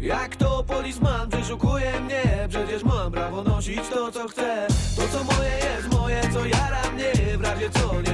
Jak to polisman przeszukuje mnie? Przecież mam prawo nosić to co chcę. To co moje jest moje, co jara mnie. W razie co, nie